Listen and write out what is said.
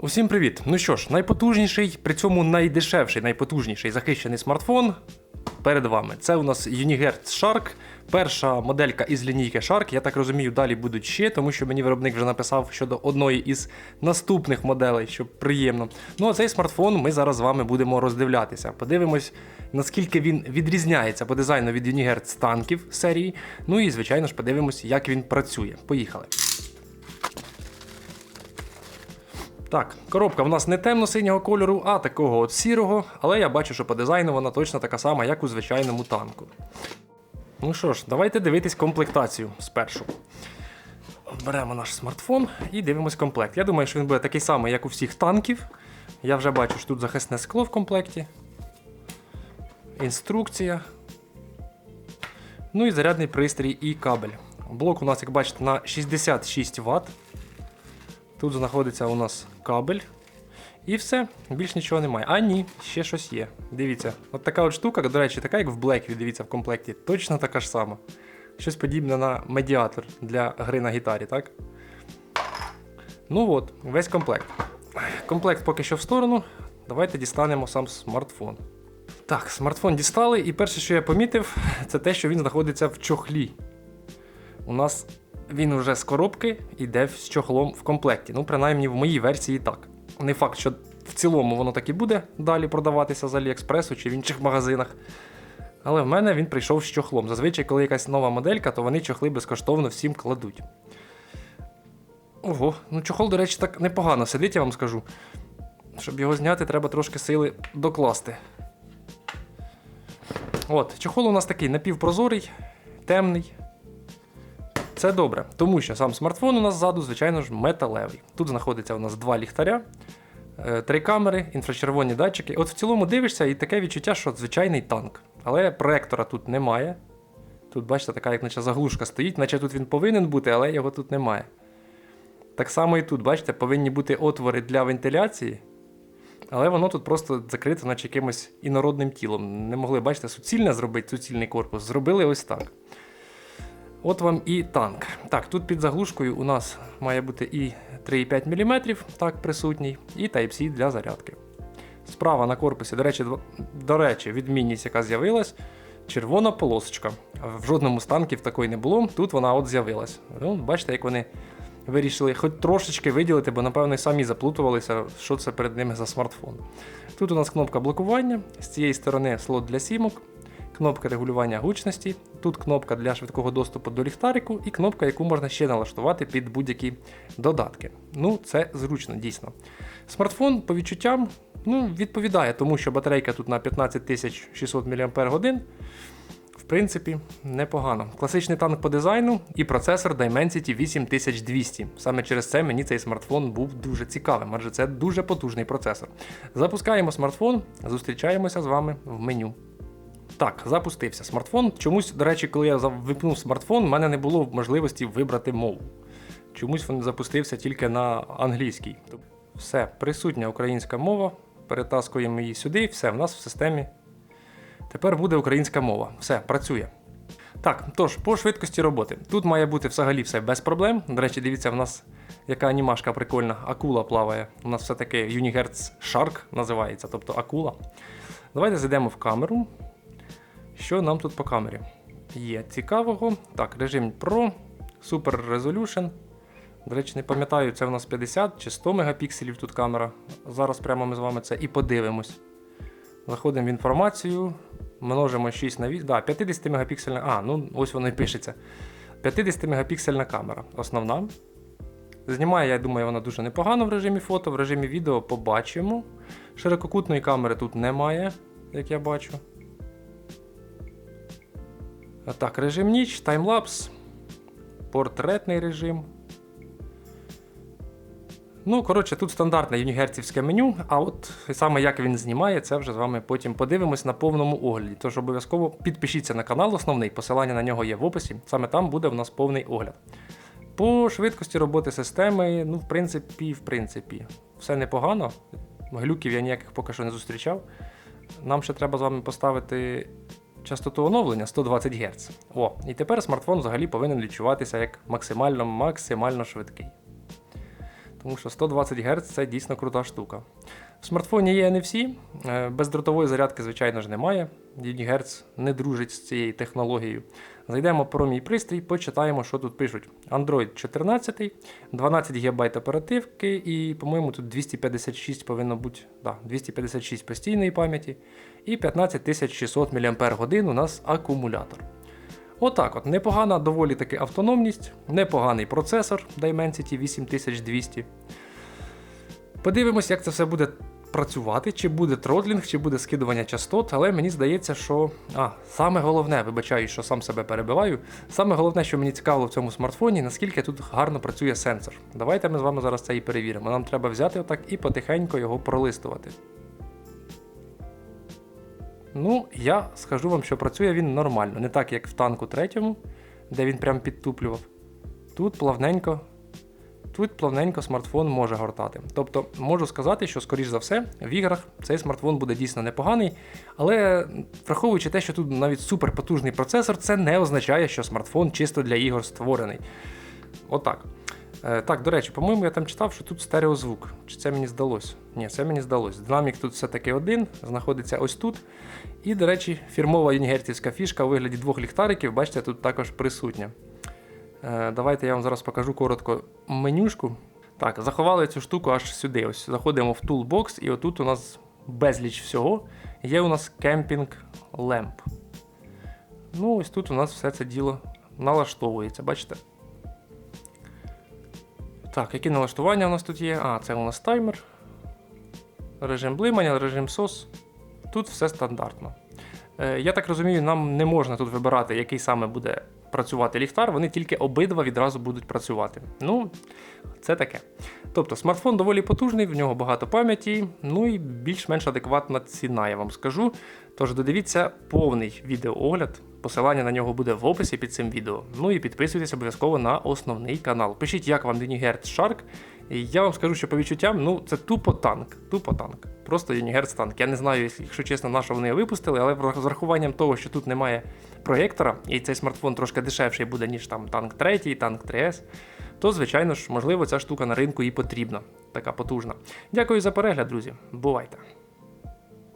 Усім привіт! Ну що ж, найпотужніший, при цьому найдешевший, найпотужніший захищений смартфон перед вами. Це у нас Unihertz Shark, перша моделька із лінійки Shark. Я так розумію, далі будуть ще, тому що мені виробник вже написав щодо одної із наступних моделей, що приємно. Ну а цей смартфон ми зараз з вами будемо роздивлятися. Подивимось, наскільки він відрізняється по дизайну від Unihertz танків серії. Ну і звичайно ж подивимось, як він працює. Поїхали. Так, коробка в нас не темно-синього кольору, а такого от сірого, але я бачу, що по дизайну вона точно така сама, як у звичайному танку. Ну що ж, давайте дивитись комплектацію спершу. Беремо наш смартфон і дивимось комплект. Я думаю, що він буде такий самий, як у всіх танків. Я вже бачу, що тут захисне скло в комплекті. Інструкція. Ну і зарядний пристрій і кабель. Блок у нас, як бачите, на 66 Вт. Тут знаходиться у нас кабель. І все, більш нічого немає. А ні, ще щось є. Дивіться, от така от штука, до речі, така, як в Black, дивіться, в комплекті. Точно така ж сама. Щось подібне на медіатор для гри на гітарі, так? Ну от, весь комплект. Комплект поки що в сторону. Давайте дістанемо сам смартфон. Так, смартфон дістали, і перше, що я помітив, це те, що він знаходиться в чохлі. У нас він вже з коробки йде з чохлом в комплекті. Ну, принаймні в моїй версії так. Не факт, що в цілому воно так і буде далі продаватися з Аліекспресу чи в інших магазинах. Але в мене він прийшов з чохлом. Зазвичай, коли якась нова моделька, то вони чохли безкоштовно всім кладуть. Ого, ну чохол, до речі, так непогано сидить, я вам скажу. Щоб його зняти, треба трошки сили докласти. От, чохол у нас такий напівпрозорий, темний. Це добре, тому що сам смартфон у нас ззаду, звичайно ж, металевий. Тут знаходиться у нас два ліхтаря, е, три камери, інфрачервоні датчики. От в цілому дивишся, і таке відчуття, що звичайний танк. Але проектора тут немає. Тут, бачите, така, як наче заглушка стоїть, наче тут він повинен бути, але його тут немає. Так само і тут, бачите, повинні бути отвори для вентиляції, але воно тут просто закрите, наче якимось інородним тілом. Не могли, бачите, суцільне зробити, суцільний корпус. Зробили ось так. От вам і танк. Так, тут під заглушкою у нас має бути і 3,5 мм, так, присутній, і Type-C для зарядки. Справа на корпусі, до речі, до речі, відмінність, яка з'явилась, червона полосочка. В жодному з танків такої не було, тут вона от з'явилась. Ну, бачите, як вони вирішили хоч трошечки виділити, бо, напевно, самі заплутувалися, що це перед ними за смартфон. Тут у нас кнопка блокування, з цієї сторони слот для сімок, кнопка регулювання гучності, тут кнопка для швидкого доступу до ліхтарику і кнопка, яку можна ще налаштувати під будь-які додатки. Ну, це зручно, дійсно. Смартфон по відчуттям ну, відповідає тому, що батарейка тут на 15600 мАч. В принципі, непогано. Класичний танк по дизайну і процесор Dimensity 8200. Саме через це мені цей смартфон був дуже цікавим, адже це дуже потужний процесор. Запускаємо смартфон, зустрічаємося з вами в меню. Так, запустився смартфон. Чомусь, до речі, коли я випнув смартфон, в мене не було можливості вибрати мову. Чомусь він запустився тільки на англійській. Все, присутня українська мова. Перетаскуємо її сюди, все, в нас в системі. Тепер буде українська мова. Все, працює. Так, тож, по швидкості роботи. Тут має бути взагалі все без проблем. До речі, дивіться, в нас яка анімашка прикольна, акула плаває. У нас все-таки Unihertz Shark називається, тобто акула. Давайте зайдемо в камеру. Що нам тут по камері? Є цікавого. Так, режим Pro, Super Resolution. До речі, не пам'ятаю, це в нас 50 чи 100 мегапікселів тут камера. Зараз прямо ми з вами це і подивимось. Заходимо в інформацію, множимо 6 на 8. Да, 50 мегапіксельна. А, ну ось воно і пишеться. 50 мегапіксельна камера. Основна. Знімає, я думаю, вона дуже непогано в режимі фото, в режимі відео побачимо. Ширококутної камери тут немає, як я бачу. Так, режим ніч, таймлапс, портретний режим. Ну, коротше, тут стандартне юнігерцівське меню, а от саме як він знімає, це вже з вами потім подивимось на повному огляді. Тож обов'язково підпишіться на канал основний, посилання на нього є в описі. Саме там буде в нас повний огляд. По швидкості роботи системи, ну, в принципі, в принципі, все непогано. Глюків я ніяких поки що не зустрічав. Нам ще треба з вами поставити частоту оновлення 120 Гц. О, і тепер смартфон взагалі повинен відчуватися як максимально максимально швидкий. Тому що 120 Гц це дійсно крута штука. В смартфоні є NFC, е, бездротової зарядки, звичайно ж, немає. Гц не дружить з цією технологією. Зайдемо про мій пристрій, почитаємо, що тут пишуть. Android 14, 12 ГБ оперативки і, по-моєму, тут 256 повинно бути, да, 256 постійної пам'яті і 15600 мАч у нас акумулятор. Отак от, непогана доволі таки автономність, непоганий процесор Dimensity 8200. Подивимось, як це все буде працювати, чи буде тротлінг, чи буде скидування частот, але мені здається, що. А, саме головне, вибачаю, що сам себе перебиваю. Саме головне, що мені цікаво в цьому смартфоні, наскільки тут гарно працює сенсор. Давайте ми з вами зараз це і перевіримо. Нам треба взяти отак і потихеньку його пролистувати. Ну, я скажу вам, що працює він нормально, не так, як в танку третьому, де він прям підтуплював. Тут плавненько Тут плавненько смартфон може гортати. Тобто можу сказати, що, скоріш за все, в іграх цей смартфон буде дійсно непоганий, але враховуючи те, що тут навіть суперпотужний процесор, це не означає, що смартфон чисто для ігор створений. Отак. Е, так, до речі, по-моєму, я там читав, що тут стереозвук. Чи це мені здалось? Ні, це мені здалось. Динамік тут все-таки один, знаходиться ось тут. І, до речі, фірмова юнігертівська фішка у вигляді двох ліхтариків, бачите, тут також присутня. Е, Давайте я вам зараз покажу коротко менюшку. Так, заховали цю штуку аж сюди. Ось Заходимо в Toolbox, і отут у нас безліч всього. Є у нас кемпінг лемп. Ну, ось тут у нас все це діло налаштовується, бачите? Так, які налаштування у нас тут є? А, це у нас таймер. Режим блимання, режим SOS. Тут все стандартно. Е, Я так розумію, нам не можна тут вибирати, який саме буде працювати ліхтар, вони тільки обидва відразу будуть працювати. Ну, це таке. Тобто смартфон доволі потужний, в нього багато пам'яті, ну і більш-менш адекватна ціна, я вам скажу. Тож додивіться повний відеоогляд. Посилання на нього буде в описі під цим відео. Ну і підписуйтесь обов'язково на основний канал. Пишіть, як вам Unihertz Shark. І я вам скажу, що по відчуттям, ну це тупо танк. Тупо танк. Просто Unihertz танк. Я не знаю, якщо чесно, на що вони випустили, але з рахуванням того, що тут немає проєктора, і цей смартфон трошки дешевший буде, ніж там танк 3, танк 3С, то, звичайно ж, можливо, ця штука на ринку і потрібна. Така потужна. Дякую за перегляд, друзі. Бувайте!